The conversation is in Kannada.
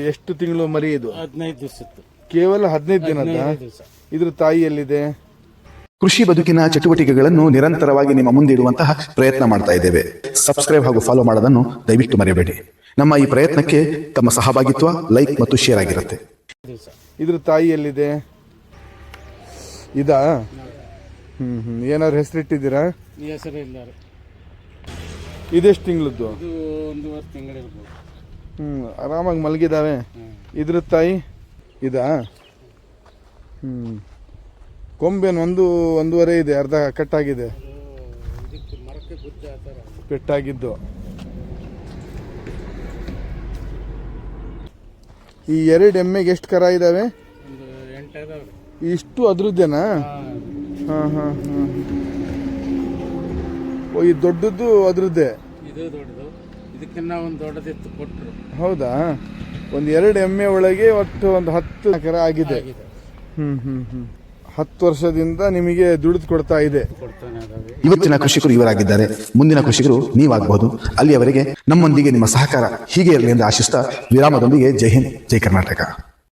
ಎಷ್ಟು ತಿಂಗಳು ಮರಿ ಇದು? ಹದಿನೈದು ದಿವಸ ಕೇವಲ ಹದಿನೈದು ದಿನದ? ಇದ್ರ ತಾಯಿ ಎಲ್ಲಿದೆ? ಕೃಷಿ ಬದುಕಿನ ಚಟುವಟಿಕೆಗಳನ್ನು ನಿರಂತರವಾಗಿ ನಿಮ್ಮ ಮುಂದೆ ಇಡುವಂತಹ ಪ್ರಯತ್ನ ಮಾಡ್ತಾ ಇದ್ದೇವೆ. ಸಬ್ಸ್ಕ್ರೈಬ್ ಹಾಗೂ ಫಾಲೋ ಮಾಡೋದನ್ನು ದಯವಿಟ್ಟು ಮರೆಯಬೇಡಿ. ನಮ್ಮ ಈ ಪ್ರಯತ್ನಕ್ಕೆ ತಮ್ಮ ಸಹಭಾಗಿತ್ವ ಲೈಕ್ ಮತ್ತು ಶೇರ್ ಆಗಿರುತ್ತೆ. ಇದ್ರ ತಾಯಿ ಎಲ್ಲಿದೆ? ಇದಾ? ಹ್ಮ್ ಹ್ಮ್. ಏನಾದ್ರು ಹೆಸರಿಟ್ಟಿದ್ದೀರಾ? ಈ ಹೆಸರು ಇಲ್ಲ ರೀ. ಇದೆಷ್ಟು ತಿಂಗಳದ್ದು? ಇದು ಒಂದೂವರೆ ತಿಂಗಳಿರ್ಬೋದು. ಹ್ಮ್ ಆರಾಮಾಗಿ ಮಲಗಿದಾವೆ ಇದ್ರ ತಾಯಿ ಇದಾ? ಹ್ಞೂ ಕೊಂಬೇನು ಒಂದು ಒಂದೂವರೆ ಇದೆ ಅರ್ಧ ಕಟ್ಟಾಗಿದೆ. ಪೆಟ್ಟಾಗಿದ್ದು ಈ ಎರಡು ಎಮ್ಮೆಗೆ ಎಷ್ಟು ಕರ ಎಂಟು ಇಷ್ಟು ಅದ್ರದ್ದೇನಾ? ಹಾಂ. ಹಾಂ ಹಾಂ ಓ ಈ ದೊಡ್ಡದ್ದು ಅದ್ರದ್ದೇ? ಇದಕ್ಕಿನ್ನ ಒಂದು ದೊಡ್ಡದಿತ್ತು ಕೊಟ್ಟರು. ಹೌದಾ? ಒಂದು ಎರಡು ಎಮ್ಮೆ ಒಳಗೆ ಒಟ್ಟು ಒಂದು ಹತ್ತು ಎಕರೆ ಆಗಿದೆ. ಹ್ಮ್ ಹ್ಮ್ ಹ್ಮ್. ಹತ್ತು ವರ್ಷದಿಂದ ನಿಮಗೆ ದುಡಿದು ಕೊಡ್ತಾ ಇದೆ. ಇವತ್ತಿನ ಕೃಷಿಕರು ಇವರಾಗಿದ್ದಾರೆ. ಮುಂದಿನ ಕೃಷಿಕರು ನೀವಾಗಬಹುದು ಅಲ್ಲಿಯವರೆಗೆ ನಮ್ಮೊಂದಿಗೆ ನಿಮ್ಮ ಸಹಕಾರ ಹೀಗೆ ಇರಲಿ ಎಂದು ಆಶಿಸ್ತಾ ವಿರಾಮದೊಂದಿಗೆ ಜೈ ಹಿಂದ್ ಜೈ ಕರ್ನಾಟಕ.